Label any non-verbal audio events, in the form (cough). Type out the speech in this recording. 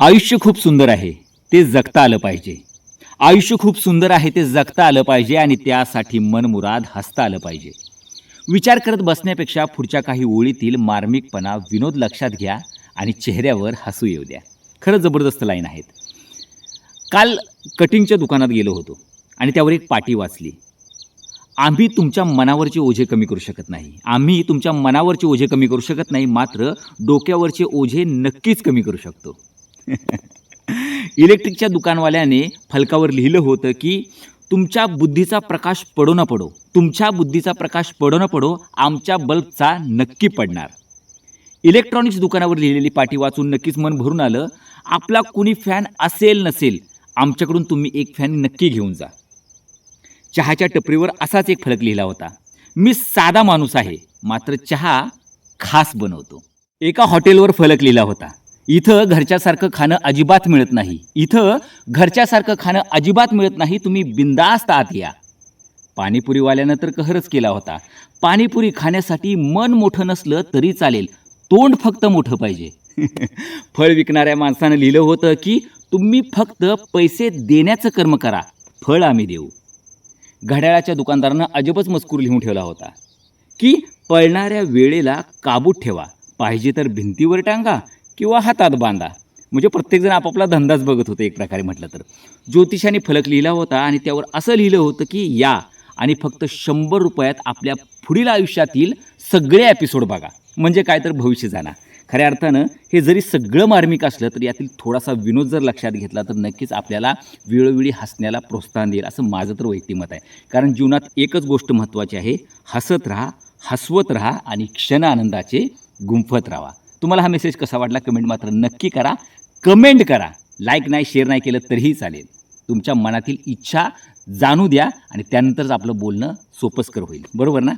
आयुष्य खूप सुंदर आहे ते जगता आलं पाहिजे. आयुष्य खूप सुंदर आहे ते जगता आलं पाहिजे आणि त्यासाठी मनमुराद हसता आलं पाहिजे. विचार करत बसण्यापेक्षा पुढच्या काही ओळीतील मार्मिकपणा विनोद लक्षात घ्या आणि चेहऱ्यावर हसू येऊ द्या. खरंच जबरदस्त लाईन आहेत. काल कटिंगच्या दुकानात गेलो होतो आणि त्यावर एक पाटी वाचली. आम्ही तुमच्या मनावरचे ओझे कमी करू शकत नाही. आम्ही तुमच्या मनावरचे ओझे कमी करू शकत नाही मात्र डोक्यावरचे ओझे नक्कीच कमी करू शकतो. इलेक्ट्रिकच्या दुकानवाल्याने फलकावर लिहिलं होतं की तुमच्या बुद्धीचा प्रकाश पडो ना पडो. तुमच्या बुद्धीचा प्रकाश पडो ना पडो. आमच्या बल्बचा नक्की पडणार. इलेक्ट्रॉनिक्स दुकानावर लिहिलेली पाठी वाचून नक्कीच मन भरून आलं आपला कुणी फॅन असेल नसेल आमच्याकडून तुम्ही एक फॅन नक्की घेऊन जा. चहाच्या टपरीवर असाच एक फलक लिहिला होता मी साधा माणूस आहे मात्र चहा खास बनवतो. एका हॉटेलवर फलक लिहिला होता इथं घरच्यासारखं खाणं अजिबात मिळत नाही. इथं घरच्यासारखं खाणं अजिबात मिळत नाही. तुम्ही बिंदास्त आत या. पाणीपुरीवाल्यानं तर कहरच केला होता. पाणीपुरी खाण्यासाठी मन मोठं नसलं तरी चालेल. तोंड फक्त मोठं पाहिजे. (laughs) फळ विकणाऱ्या माणसानं लिहिलं होतं की तुम्ही फक्त पैसे देण्याचं कर्म करा. फळ आम्ही देऊ. घड्याळाच्या दुकानदारानं अजबच मजकूर लिहून ठेवला होता. की पळणाऱ्या वेळेला काबूत ठेवा. पाहिजे तर भिंतीवर टांगा. किंवा हातात बांधा. म्हणजे प्रत्येकजण आपापला धंदाच बघत होते एक प्रकारे म्हटलं तर. ज्योतिषाने फलक लिहिला होता आणि त्यावर असं लिहिलं होतं की या आणि फक्त शंभर रुपयात आपल्या पुढील आयुष्यातील सगळे एपिसोड बघा. म्हणजे काय तर भविष्य जाणार. खऱ्या अर्थानं हे जरी सगळं मार्मिक असलं तर यातील थोडासा विनोद जर लक्षात घेतला तर नक्कीच आपल्याला वेळोवेळी हसण्याला प्रोत्साहन देईल असं माझं तर वैयक्तिमत आहे. कारण जीवनात एकच गोष्ट महत्त्वाची आहे हसत राहा हसवत राहा आणि क्षण आनंदाचे गुंफत राहा. तुम्हाला हा मेसेज कसा वाटला कमेंट मात्र नक्की करा. कमेंट करा. लाईक नाही शेअर नाही केलं तरीही चालेल. तुमच्या मनातील इच्छा जाणू द्या आणि त्यानंतरच आपलं बोलणं सोपस्कर होईल. बरोबर ना?